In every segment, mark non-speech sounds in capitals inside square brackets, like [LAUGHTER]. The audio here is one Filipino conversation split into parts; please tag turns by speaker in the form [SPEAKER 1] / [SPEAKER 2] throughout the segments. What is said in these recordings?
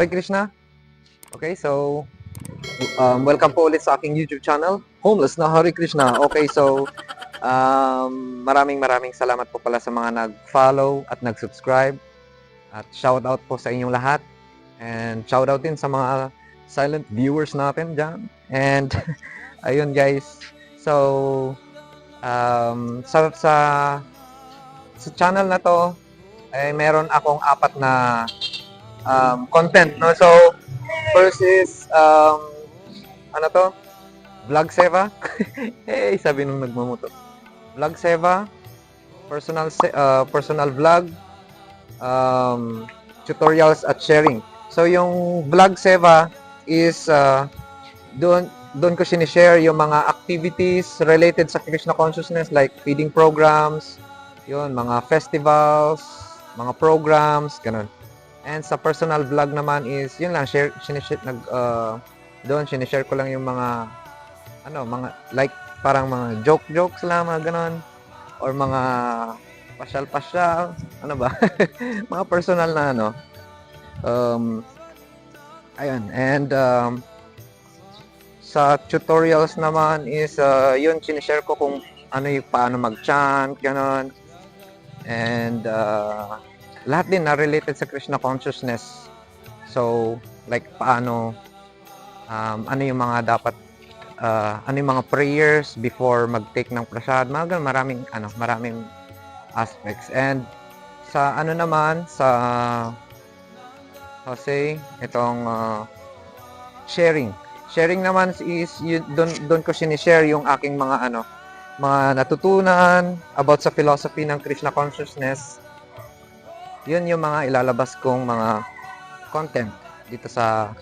[SPEAKER 1] Hare Krishna. Okay, so um, welcome po ulit sa aking YouTube channel, Homeless na Hare Krishna. Okay, so um, maraming maraming salamat po pala sa mga nag-follow at nag-subscribe. At shout out po sa inyong lahat. And shout out din sa mga silent viewers natin dyan. And [LAUGHS] ayun guys. So um, sa, sa sa channel na to ay meron akong apat na um, content no? So first is um, ano to? Vlog seva? [LAUGHS] Hey sabi nung nagmamoto vlog seva personal uh, personal vlog um, tutorials at sharing. So yung vlog seva is uh, doon doon ko sinishare yung mga activities related sa Krishna consciousness like feeding programs yun mga festivals mga programs ganun And sa personal vlog naman is, yun lang, share, sinishare, nag, uh, doon, sinishare ko lang yung mga, ano, mga, like, parang mga joke-jokes lang, mga ganon. Or mga pasyal-pasyal, ano ba? [LAUGHS] mga personal na, ano. Um, ayun, and, um, sa tutorials naman is, uh, yun, sinishare ko kung ano yung paano mag-chant, ganon. And, uh, lahat din na related sa Krishna consciousness. So, like paano um, ano yung mga dapat uh, ano yung mga prayers before mag-take ng prasad, mga maraming ano, maraming aspects. And sa ano naman sa Jose, itong uh, sharing. Sharing naman is yun, doon doon ko sinishare yung aking mga ano, mga natutunan about sa philosophy ng Krishna consciousness yun yung mga ilalabas kong mga content dito sa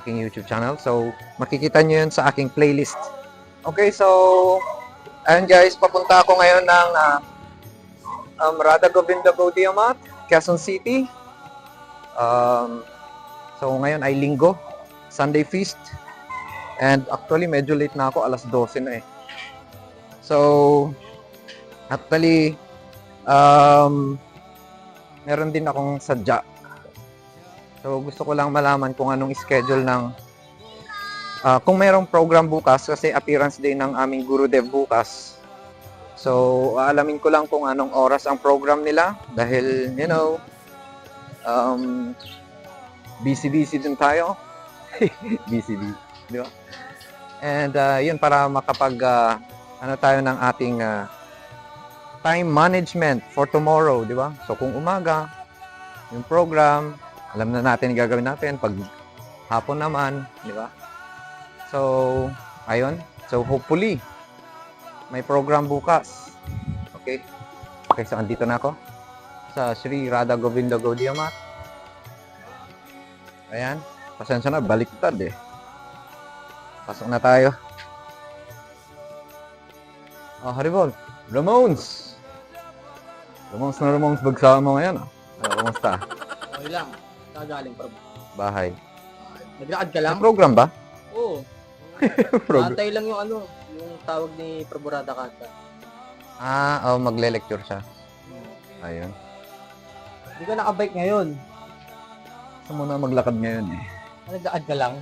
[SPEAKER 1] aking YouTube channel. So, makikita nyo yun sa aking playlist. Okay, so, ayun guys, papunta ako ngayon ng uh, um, Radha Govinda Gaudiya Mat, Quezon City. Um, so, ngayon ay linggo, Sunday feast. And actually, medyo late na ako, alas 12 na eh. So, actually, um, meron din akong sadya. So, gusto ko lang malaman kung anong schedule ng ah, kung mayroong program bukas kasi appearance day ng aming Gurudev bukas. So, aalamin ko lang kung anong oras ang program nila dahil, you know, um, busy-busy din tayo. [LAUGHS] busy-busy, di ba? And ah, yun, para makapag, ah, ano tayo ng ating ah, time management for tomorrow, di ba? So kung umaga, yung program, alam na natin yung gagawin natin. Pag hapon naman, di ba? So, ayun. So hopefully, may program bukas. Okay? Okay, so andito na ako sa Sri Radha Govinda Gaudiya Mat. Ayan. Pasensya na, baliktad eh. Pasok na tayo. Oh, Haribol. Ramones! Ramones na Ramones bagsa mo ngayon. ah. Ano, kumusta?
[SPEAKER 2] Okay lang. Kagaling pa.
[SPEAKER 1] Bahay.
[SPEAKER 2] Naglakad ka
[SPEAKER 1] May
[SPEAKER 2] lang?
[SPEAKER 1] program ba?
[SPEAKER 2] Oo. [LAUGHS]
[SPEAKER 1] program.
[SPEAKER 2] Antay lang yung ano, yung tawag ni Praburada Kanta.
[SPEAKER 1] Ah, oh, magle-lecture siya. Ayun.
[SPEAKER 2] Hindi ka nakabike ngayon.
[SPEAKER 1] Gusto mo na maglakad ngayon eh.
[SPEAKER 2] Naglakad ka lang.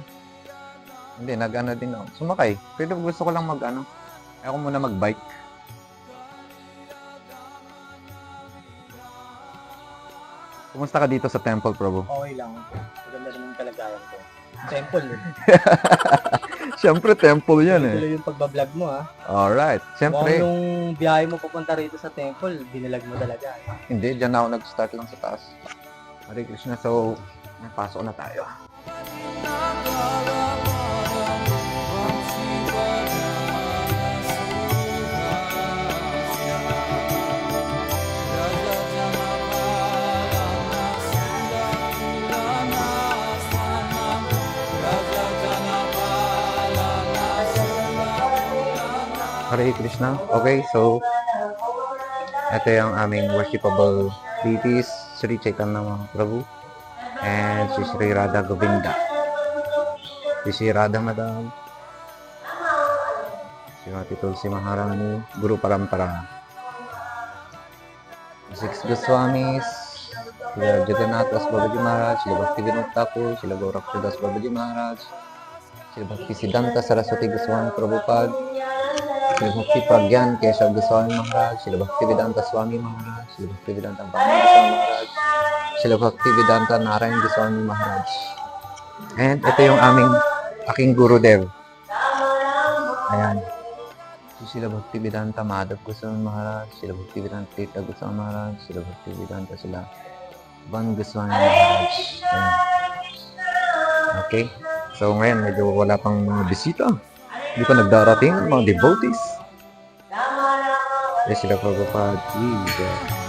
[SPEAKER 1] Hindi, nag-ano din ako. Sumakay. Pero gusto ko lang mag-ano. Ayaw ko muna mag-bike. Kumusta ka dito sa temple, Prabhu?
[SPEAKER 2] Okay lang. Maganda naman kalagayan ko. Temple eh. [LAUGHS]
[SPEAKER 1] Siyempre, temple yan eh.
[SPEAKER 2] Tuloy yung pagbablog mo ha.
[SPEAKER 1] Alright. Siyempre.
[SPEAKER 2] yung biyahe mo papunta rito sa temple, binilag mo talaga.
[SPEAKER 1] Hindi, dyan ako nag-start lang sa taas. Hare Krishna. So, pasok na tayo. Krishna. Okay, so ito yung aming worshipable deities, Sri Chaitanya Prabhu and si Sri Radha Govinda. Si Sri Radha Madam, si Mati Tulsi Maharani, Guru Parampara. Six Goswamis, Sila Jagannatha Babaji Maharaj, sila Bhakti Vinod Thakur, sila Gorakshadass Babaji Maharaj, sila Bhakti Siddhanta Saraswati Goswami Prabhupada, sila Bhakti Pragyan Keshav Goswami Maharaj, sila Bhakti Vedanta Swami Maharaj, sila Bhakti Vedanta Bhakti Goswami Maharaj, sila Bhakti Vedanta Narayan Goswami Maharaj. And ito yung aming aking Gurudev. Ayan. So, sila Bhakti Vedanta Madhav Goswami Maharaj, sila Bhakti Vedanta Tita Goswami Maharaj, sila Bhakti Vedanta sila Van Goswami Maharaj. Ayan. Okay. So ngayon, medyo wala pang bisita. Hindi pa nagdarating mga devotees. Eh sila Prabhupada. Jesus.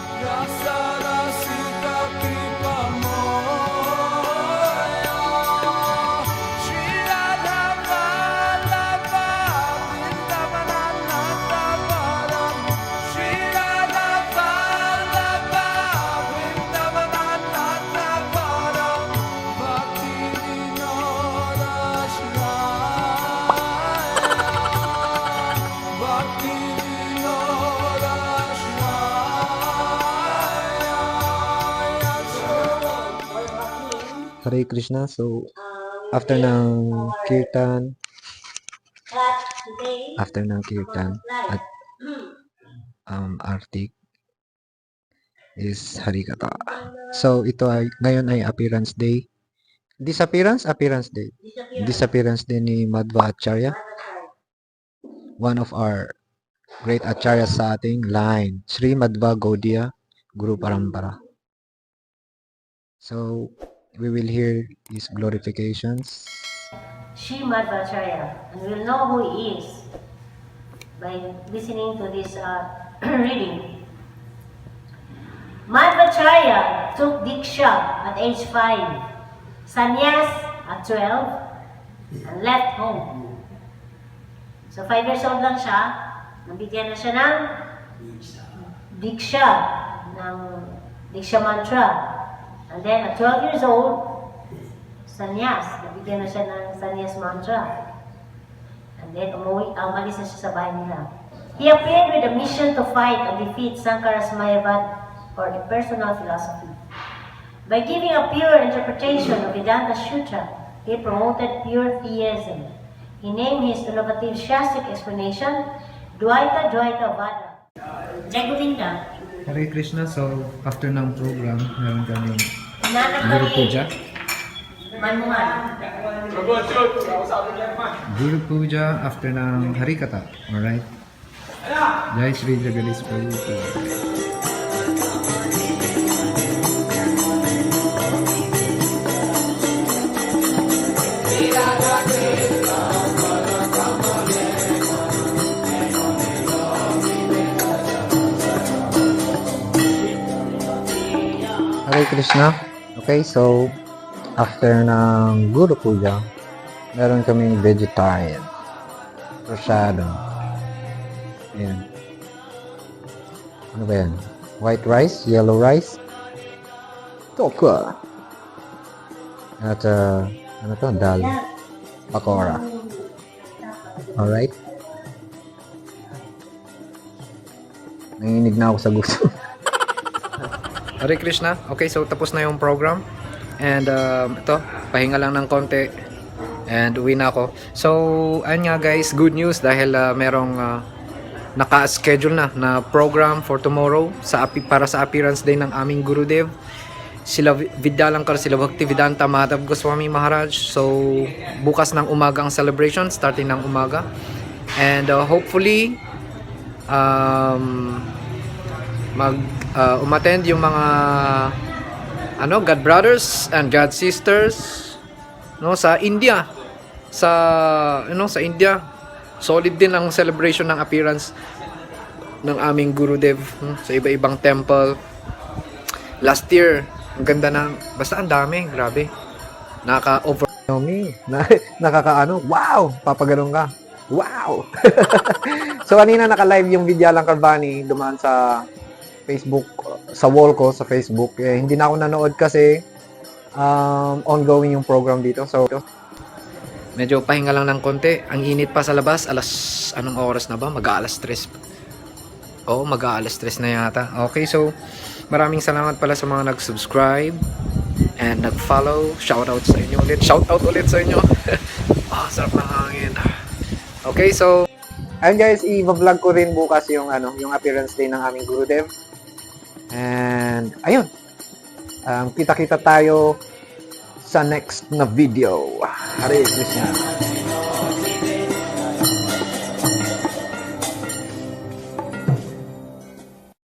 [SPEAKER 1] Hare Krishna. So, after ng kirtan, after ng kirtan at um, artik is Harikata. So, ito ay, ngayon ay appearance day. Disappearance? Appearance day. Disappearance day ni Madhva Acharya. One of our great Acharya sa ating line. Sri Madhva Gaudiya Guru Parampara. So, we will hear his glorifications.
[SPEAKER 3] Sri Madhvacharya, and we'll know who he is by listening to this uh, [CLEARS THROAT] reading. Madhvacharya took Diksha at age 5, sannyas at 12, and left home. So 5 years old lang siya, nabigyan na siya ng Diksha, ng Diksha mantra. And then at 12 years old, sannyas. Nabigyan na siya ng sannyas mantra. And then, umuwi, umalis na siya sa bahay nila. He appeared with a mission to fight and defeat Sankaras Mayavad or a personal philosophy. By giving a pure interpretation of Vedanta Sutra, he promoted pure theism. He named his innovative Shastic explanation, Dvaita Dvaita Vada. Jai Govinda,
[SPEAKER 4] Hare Krishna, so after program, meron kami
[SPEAKER 3] Nanap
[SPEAKER 4] Guru
[SPEAKER 3] kami,
[SPEAKER 4] Puja.
[SPEAKER 3] Manuhan.
[SPEAKER 4] Guru Puja after ng Harikata. Alright? Jai Sri Jagadish Prabhupada.
[SPEAKER 1] Hare Krishna. Okay, so after ng Guru Puja, meron kaming vegetarian. Prasyado. Ayan. Ano ba yan? White rice, yellow rice, tokwa. At uh, ano to? Dal. Pakora. Alright? Nanginig na ako sa gusto. [LAUGHS]
[SPEAKER 4] Hare Krishna. Okay, so tapos na yung program. And um, ito, pahinga lang ng konti. And uwi na ako. So, ayun nga guys, good news dahil uh, merong uh, naka-schedule na na program for tomorrow sa api- para sa appearance day ng aming Gurudev. Sila Vi- Vidyalankar, sila Bhakti Vedanta Madhav Goswami Maharaj. So, bukas ng umaga ang celebration, starting ng umaga. And uh, hopefully, um, mag uh, umattend yung mga ano God brothers and God sisters no sa India. Sa ano sa India. Solid din ang celebration ng appearance ng aming Gurudev no, sa iba-ibang temple. Last year ang ganda ng basta ang dami grabe. Naka over
[SPEAKER 1] Yomi, na, [LAUGHS] nakakaano, wow, papagalong ka. Wow! [LAUGHS] so kanina naka-live yung Vidyalang Carvani dumaan sa Facebook, sa wall ko, sa Facebook. Eh, hindi na ako nanood kasi um, ongoing yung program dito. So,
[SPEAKER 4] medyo pahinga lang ng konti. Ang init pa sa labas, alas, anong oras na ba? Mag-aalas 3. Oh, mag-aalas 3 na yata. Okay, so, maraming salamat pala sa mga nag-subscribe and nag-follow. Shout out sa inyo ulit. Shout out ulit sa inyo. oh, [LAUGHS] sarap ng hangin. Okay, so...
[SPEAKER 1] Ayun guys, i-vlog ko rin bukas yung ano, yung appearance day ng aming Gurudev. And ayun, um, kita-kita tayo sa next na video. Hare Krishna.